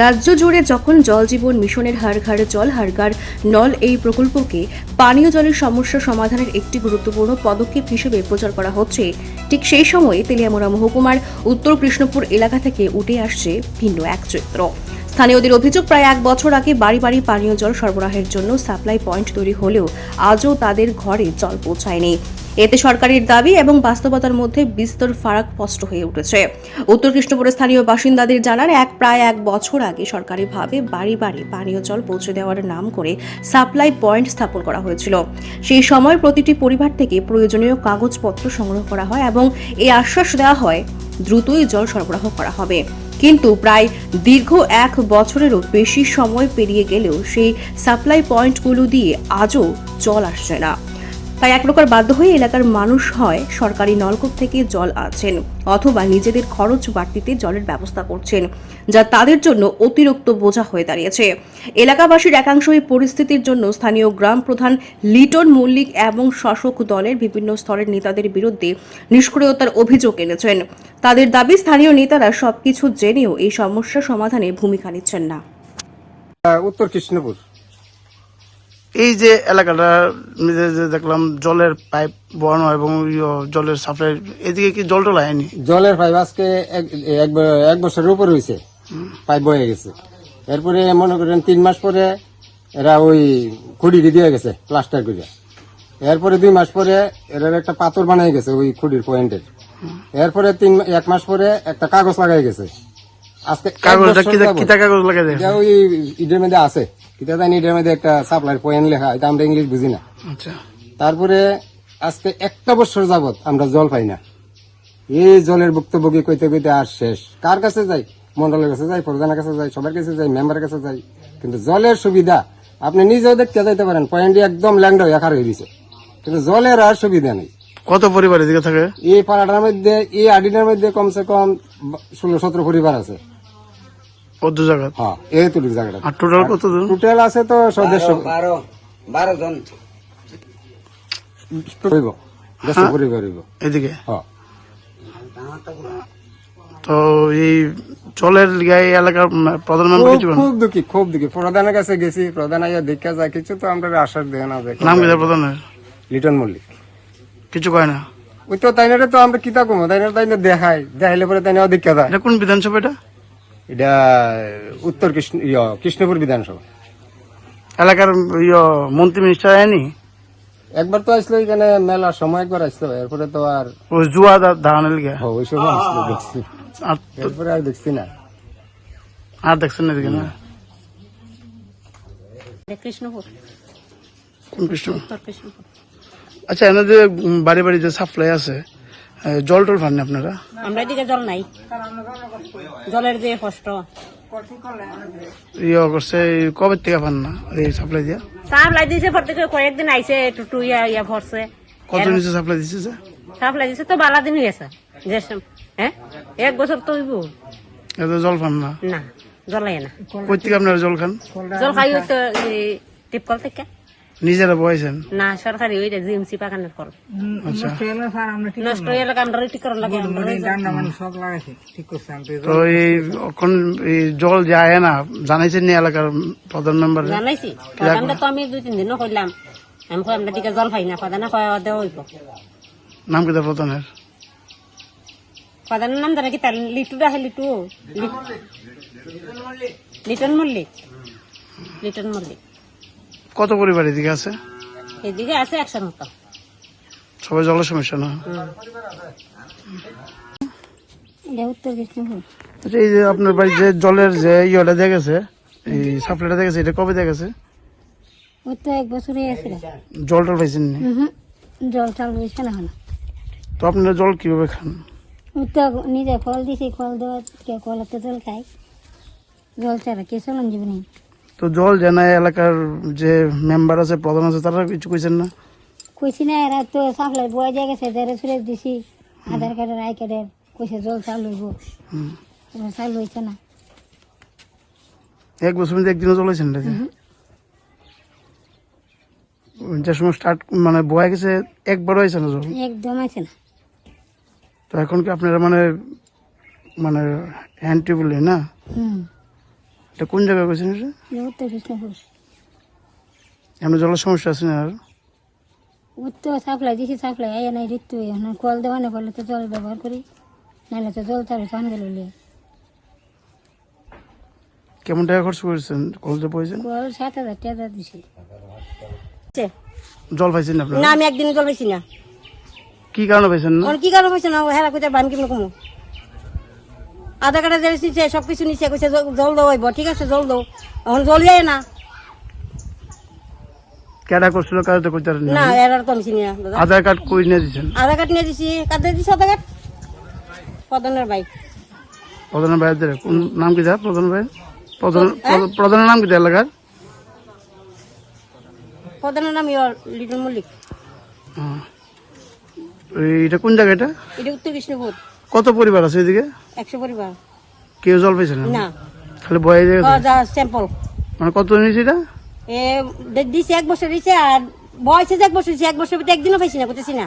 রাজ্য জুড়ে যখন জল জীবন মিশনের হাড় ঘাড়ে জল হাড়গাড় নল, এই প্রকল্পকে পানীয় জলের সমস্যা সমাধানের একটি গুরুত্বপূর্ণ পদক্ষেপ হিসেবে প্রচার করা হচ্ছে। ঠিক সেই সময়ে তেলিয়ামোড়া মহকুমার উত্তর কৃষ্ণপুর এলাকা থেকে উঠে আসছে ভিন্ন এক চিত্র স্থানীয়দের অভিযোগ, প্রায় এক বছর আগে বাড়ি বাড়ি পানীয় জল সরবরাহের জন্য সাপ্লাই পয়েন্ট তৈরি হলেও আজও তাদের ঘরে জল পৌঁছায়নি। এতে সরকারের দাবি এবং বাস্তবতার মধ্যে বিস্তর ফারাক স্পষ্ট হয়ে উঠেছে। উত্তর কৃষ্ণপুরের স্থানীয় বাসিন্দাদের জানান, এক প্রায় এক বছর আগে সরকারিভাবে বাড়ি বাড়ি পানীয় জল পৌঁছে দেওয়ার নাম করে সাপ্লাই পয়েন্ট স্থাপন করা হয়েছিল। সেই সময় প্রতিটি পরিবার থেকে প্রয়োজনীয় কাগজপত্র সংগ্রহ করা হয় এবং এই আশ্বাস দেওয়া হয়, দ্রুতই জল সরবরাহ করা হবে। কিন্তু প্রায় দীর্ঘ এক বছরেরও বেশি সময় পেরিয়ে গেলেও সেই সাপ্লাই পয়েন্টগুলো দিয়ে আজও জল আসছে না। তাই এক প্রকার বাধ্য হয়ে এলাকার মানুষ হয় সরকারি নলকূপ থেকে জল আছেন অথবা নিজেদের খরচ বাড়তিতে জলের ব্যবস্থা করছেন, যা তাদের জন্য অতিরিক্ত বোঝা হয়ে দাঁড়িয়েছে। এলাকাবাসীর একাংশ এই পরিস্থিতির জন্য স্থানীয় গ্রাম প্রধান লিটন মল্লিক এবং শাসক দলের বিভিন্ন স্তরের নেতাদের বিরুদ্ধে নিষ্ক্রিয়তার অভিযোগ এনেছেন। তাদের দাবি, স্থানীয় নেতারা সবকিছু জেনেও এই সমস্যা সমাধানে ভূমিকা নিচ্ছেন না। উত্তর কৃষ্ণপুর। এই যে এলাকাটা দেখলাম জলের পাইপ বসানো এবং ইয়ো জলের সাপ্লাই এদিকে কি জল টল আয়নি জলের পাইপ আজকে এক বছরের উপর হয়েছে পাইপ বয়ে গেছে। এরপরে মনে করেন তিন মাস পরে এরা ওই খুঁড়ি দিয়ে গেছে প্লাস্টার করে এরপরে দুই মাস পরে এরা একটা পাথর বানাই গেছে ওই খুঁড়ির পয়েন্টের এরপরে তিন এক মাস পরে একটা কাগজ লাগাই গেছে। আজকে কাগজটা। কিতা কাগজ লাগাই ওই ইটের মধ্যে আছে। জানি মধ্যে একটা সাপ্লাই পয়েন্ট লেখা এটা আমরা ইংলিশ বুঝি না। আচ্ছা। তারপরে আজকে একটা বছর যাবত আমরা জল পাই না। এই জলের ভুক্তভোগী কইতে কইতে আর শেষ। কার কাছে যাই? মন্ডলের কাছে যাই প্রধানের কাছে যাই সবার কাছে যাই মেম্বারের কাছে যাই। কিন্তু জলের সুবিধা আপনি নিজেও দেখতে যাইতে পারেন পয়েন্ট একদম ল্যাংড হয়ে একার হয়ে দিছে কিন্তু জলের আর সুবিধা নেই। কত পরিবার এদিকে থাকে? এই পাড়াটার মধ্যে এই আডিনার মধ্যে কমসে কম ষোলো সতেরো পরিবার আছে। কত জায়গা? হ্যাঁ এই তুলির জায়গাটা। আর টোটাল কত জন? টোটাল আছে তো সদস্য বারো বারো জন। হইব দেড়শো পরিবার হইব এদিকে? হ্যাঁ। তো এই জলের গায়ে এলাকার প্রধান খুব কিছু খুব দুঃখী খুব দুঃখী। প্রধানের কাছে গেছি প্রধান আইয়া দেখা যায় কিছু তো আমরা আশ্বাস দেয় না নাম কি প্রধানের? লিটন মল্লিক। কিছু কয় না? ওই তো তাইনারে তো আমরা কিতা কমো তাইনারে তাইনে দেখাই দেখাইলে পরে তাইনে এটা কোন বিধানসভা এটা? এটা উত্তর কৃষ্ণ ইয়া, কৃষ্ণপুর বিধানসভা। এলাকার ইয়ো মন্ত্রী মিনিস্টার আয়নি একবার তো আসলো এখানে মেলার সময় একবার আসলো এরপরে তো আর ওই জুয়া লিগে ওই সময় আসলো দেখছি। এরপরে আর দেখছি না। আর দেখছেন না এদিকে না? কৃষ্ণপুর। কোন কৃষ্ণ কৃষ্ণপুর। আচ্ছা এনে যে বাড়ি বাড়ি যে সাপ্লাই আছে জল টল পান আপনারা? আমরা এদিকে জল নাই। জলের যে কষ্ট। ইয়ে করছে কবে থেকে পান না এই সাপ্লাই দিয়া? সাপ্লাই দিয়েছে পর থেকে কয়েকদিন আইছে টুটু ইয়া ইয়া ভরছে। কত নিচে সাপ্লাই দিছে তো বালা দিন হয়েছে যে হ্যাঁ? এক বছর তো হইব। এত জল পান না? না জল না। কই থেকে আপনারা জল খান? জল খাই তো টিপকল থেকে। নিজেরা বয়েছেন না সরকারি ওই জিএমসি পাকানোর আচ্ছা। নষ্ট হয়ে লাগে আমরা ঠিক করার লাগে তো এই এখন জল যে আয় না জানাইছেন নি এলাকার প্রধান মেম্বার জানাইছি। প্রধানটা তো আমি দুই তিন দিনও করলাম আমি কই আমরা দিকে জল খাই না প্রধানে কয় দেওয়া হইব। নাম কি প্রধানের? প্রধানের নাম জানা কি তার? লিটু রাখে লিটু। লি- লিটন মল্লিক। লিটন মল্লিক। কত পরিবার এদিকে আছে? এদিকে আছে একশোর মতো। সবাই জলের সমস্যা না? আচ্ছা এই যে আপনার বাড়ি যে জলের যে ইয়েটা দিয়ে গেছে এই সাপ্লাইটা দিয়ে গেছে এটা কবে দিয়ে গেছে ওই তো এক বছরই আছিল জল টল পাইছেন নি? জল চাল বইছে না তো আপনারা জল কীভাবে খান? তো নিজে কল দিছি কল দেওয়া কে কলতে জল খাই জল ছাড়া কে চলন জীবনে। তো জল জানাই এলাকার যে মেম্বার আছে প্রধান আছে তারা কিছু কইছেন না? কইছি না এরা তো সাপ্লাই বয়ে যায় গেছে দেড়ে সুরে দিছি। আধার কার্ডের আই কার্ডের কইছে জল চাল এবার চাল লইছে না। এক বছর মধ্যে একদিনও নাকি? যে সময় স্টার্ট মানে বয়ে গেছে একবার হয়েছে না জল? একদম আছে না। তো এখন কি আপনারা মানে মানে হ্যান্ড টিউবওয়েল না? হুম। এটা কোন জায়গায় গেছেন এটা? উত্তর কৃষ্ণপুর। এমন জলের সমস্যা আছে না আর? উত্তর সাপ্লাই দিছি সাপ্লাই আয় নাই ঋতু এখন কল দেওয়া না করলে তো জল ব্যবহার করি নাহলে তো জল তার গেল কেমন টাকা খরচ করেছেন? কলতে পয়সা? কল সাত হাজার টাকা দিছি। জল পাইছেন না না আমি একদিন জল পাইছি না। কি কারণে পাইছেন না? কি কারণ হয়েছে না? হেরা কোথায় বান কিমন কমু। আধার কার্ডে যে নিচ্ছে সব কিছু নিচ্ছে কইছে জল জল দাও ঠিক আছে জল দাও। এখন জল যায় না। কেডা করছিল কাজটা করতে পারেন না। এরার তো আমি চিনি না দাদা। আধার কার্ড কই নিয়ে দিচ্ছেন আধার কার্ড নিয়ে দিছি কার্ড দিছি আধার কার্ড? প্রধানের ভাই। প্রধানের ভাইদের কোন নাম কি দেয় প্রধান ভাই? প্রধান প্রধানের নাম কি দেয় এলাকার? প্রধানের নাম ইয়র লিটন মল্লিক। হ্যাঁ। এটা কোন জায়গা এটা? এটা উত্তর কৃষ্ণপুর। কত পরিবার আছে এদিকে? একশো পরিবার। কেউ জল পাইছে না? না। খালি বয়ে যায় স্যাম্পল মানে কত নিয়েছে এটা? এ দিছে এক বছর দিছে আর বয়সে এক বছর দিছে এক বছর একদিনও পাইছি না করতেছি না।